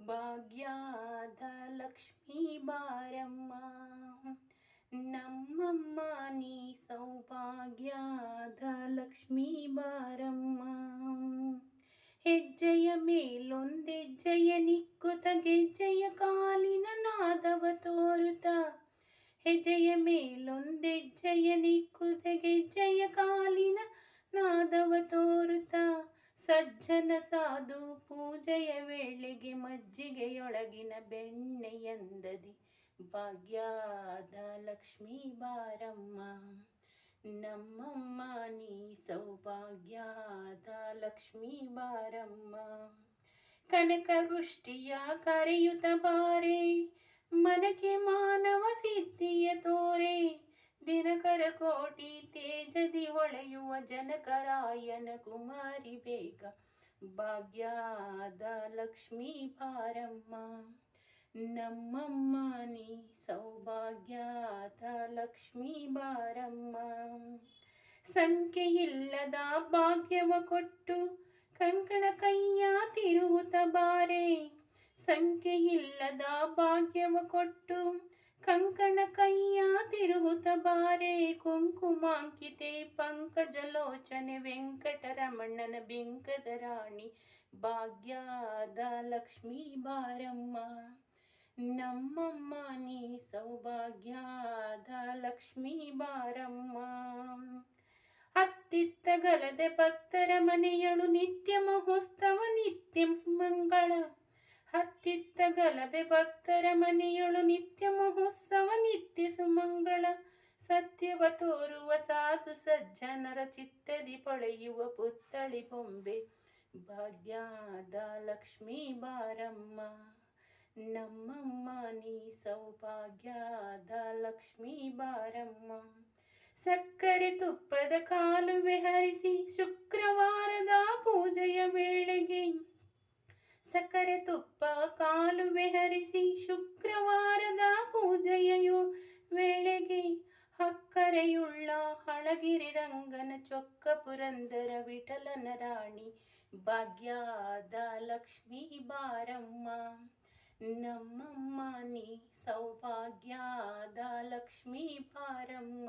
ಭಾಗ್ಯದ ಲಕ್ಷ್ಮೀ ಬಾರಮ್ಮ ನಮ್ಮಮ್ಮ ನೀ ಸೌಭಾಗ್ಯದ ಲಕ್ಷ್ಮೀ ಬಾರಮ್ಮ ಹೆಜ್ಜೆಯ ಮೇಲೊಂದೆಜ್ಜೆಯ ನಿಕ್ಕುತ ಗೆಜ್ಜೆಯ ಕಾಲಿನ ನಾದವ ತೋರುತ್ತ ಹೆಜ್ಜೆಯ ಮೇಲೊಂದೆಜ್ಜೆಯ ನಿಕ್ಕುತ ಗೆಜ್ಜೆಯ ಕಾಲಿನ ನಾದವ ತೋರುತ್ತ ಸಜ್ಜನ ಸಾಧು ಪೂಜೆಯ ವೇಳೆಗೆ ಮಜ್ಜಿಗೆಯೊಳಗಿನ ಬೆಣ್ಣೆಯಂದದಿ ಭಾಗ್ಯಾದ ಲಕ್ಷ್ಮೀ ಬಾರಮ್ಮ, ನಮ್ಮಮ್ಮ ನೀ ಸೌಭಾಗ್ಯಾದ ಲಕ್ಷ್ಮೀ ಬಾರಮ್ಮ. ಕನಕ ವೃಷ್ಟಿಯ ಕರೆಯುತ ಬಾರೆ ಮನಕ್ಕೆ ಮಾನವ ಸಿದ್ಧಿಯ ತೋರೆ. ದಿನಕರ ಕೋಟಿ ತೇಜದಿ ಹೊಳೆಯುವ ಜನಕರಾಯನ ಕುಮಾರಿ ಬೇಗ. ಭಾಗ್ಯದ ಲಕ್ಷ್ಮೀ ಬಾರಮ್ಮ ನಮ್ಮಮ್ಮ ನೀ ಸೌಭಾಗ್ಯದ ಲಕ್ಷ್ಮೀ ಬಾರಮ್ಮ. ಸಂಖ್ಯೆಯಿಲ್ಲದ ಭಾಗ್ಯವ ಕೊಟ್ಟು ಕಂಕಣ ಕೈಯ ತಿರುವುತ ಬಾರೆ. ಸಂಖ್ಯೆಯಿಲ್ಲದ ಭಾಗ್ಯವ ಕೊಟ್ಟು ಕೈಯ ಬಾರೆ ಕುಂಕುಮಾಂಕಿತೆ ಪಂಕಜಲೋಚನೆ ವೆಂಕಟರಮಣ್ಣನ ಬೆಂಕದ ರಾಣಿ, ಭಾಗ್ಯದ ಲಕ್ಷ್ಮೀ ಬಾರಮ್ಮ. ನಮ್ಮಮ್ಮ, ನೀ ಸೌಭಾಗ್ಯದ ಲಕ್ಷ್ಮೀ ಬಾರಮ್ಮ. ಅತ್ತಿತ್ತಗಲದೆ ಭಕ್ತರ ಮನೆಯಳು, ನಿತ್ಯ ಮಹೋತ್ಸವ, ನಿತ್ಯ ಮಂಗಳ ಹತ್ತಿತ್ತ ಗಲಭೆ ಭಕ್ತರ ಮನೆಯಳು, ನಿತ್ಯ ಮಹೋತ್ಸವ. ಸತ್ಯವ ತೋರುವ ಸಾಧು ಸಜ್ಜನರ ಚಿತ್ತದಿ ಪೊಳೆಯುವ ಪುತ್ತಳಿ ಬೊಂಬೆ. ಭಾಗ್ಯಾದ ಲಕ್ಷ್ಮೀ ಬಾರಮ್ಮ, ನಮ್ಮಮ್ಮ ನೀ ಸೌಭಾಗ್ಯದ ಲಕ್ಷ್ಮೀ ಬಾರಮ್ಮ. ಸಕ್ಕರೆ ತುಪ್ಪದ ಕಾಲುವೆ ಹರಿಸಿ ಶುಕ್ರವಾರದ ಪೂಜೆಯ ವೇಳೆಗೆ ಸಕ್ಕರೆ ತುಪ್ಪ ಕಾಲುವೆ ಹರಿಸಿ ಶುಕ್ರವಾರದ ವೇಳೆಗೆ ಹಕ್ಕರೆಯುಳ್ಳ ಹಳಗಿರಿ ರಂಗನ ಚೊಕ್ಕ ಪುರಂದರ ವಿಠಲನ ರಾಣಿ ಭಾಗ್ಯದ ಲಕ್ಷ್ಮೀ ಬಾರಮ್ಮ ನಮ್ಮಮ್ಮ ನೀ ಸೌಭಾಗ್ಯದ ಲಕ್ಷ್ಮೀ ಬಾರಮ್ಮ